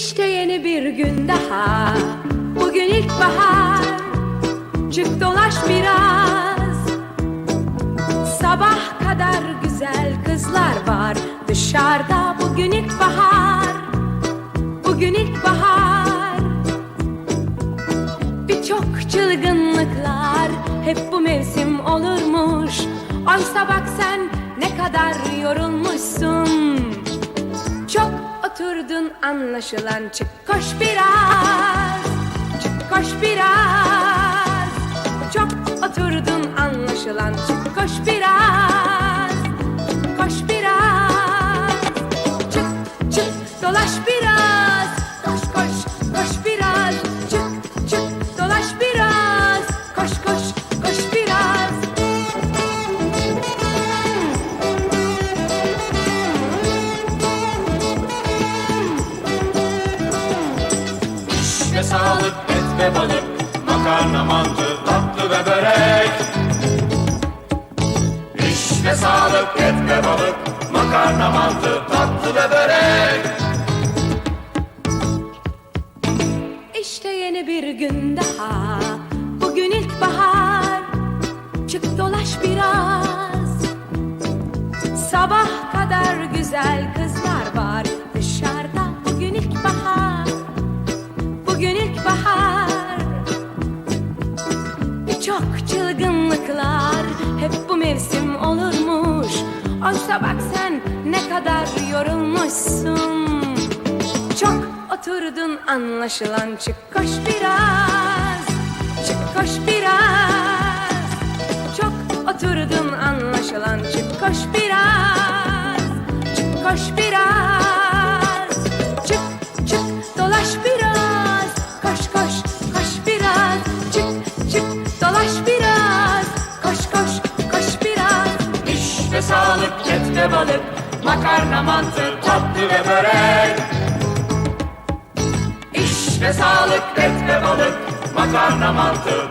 İşte yeni bir gün daha. Bugün ilkbahar. Çık dolaş biraz. Sabah kadar güzel kızlar var. Dışarıda bugün ilkbahar. Bugün ilkbahar. Birçok çılgınlıklar Hep bu mevsim olurmuş. Oysa bak sen ne kadar yorulmuşsun oturdun anlaşılan çık koş biraz. Çık koş biraz. Çok oturdun anlaşılan çık koş biraz ve balık, makarna, mantı, tatlı ve börek. İşte sağlık, et ve balık, makarna, mantı, tatlı ve börek. İşte yeni bir gün daha Bugün ilkbahar Çık dolaş biraz Sabah kadar güzel kızlar çılgınlıklar Hep bu mevsim olurmuş. Oysa bak sen ne kadar yorulmuşsun. Çok oturdun anlaşılan çık koş biraz Çık koş biraz. Çok oturdun anlaşılan çık koş biraz Çık koş biraz balık, makarna, mantı, tatlı ve börek. İşte sağlık, et ve balık, makarna, mantı,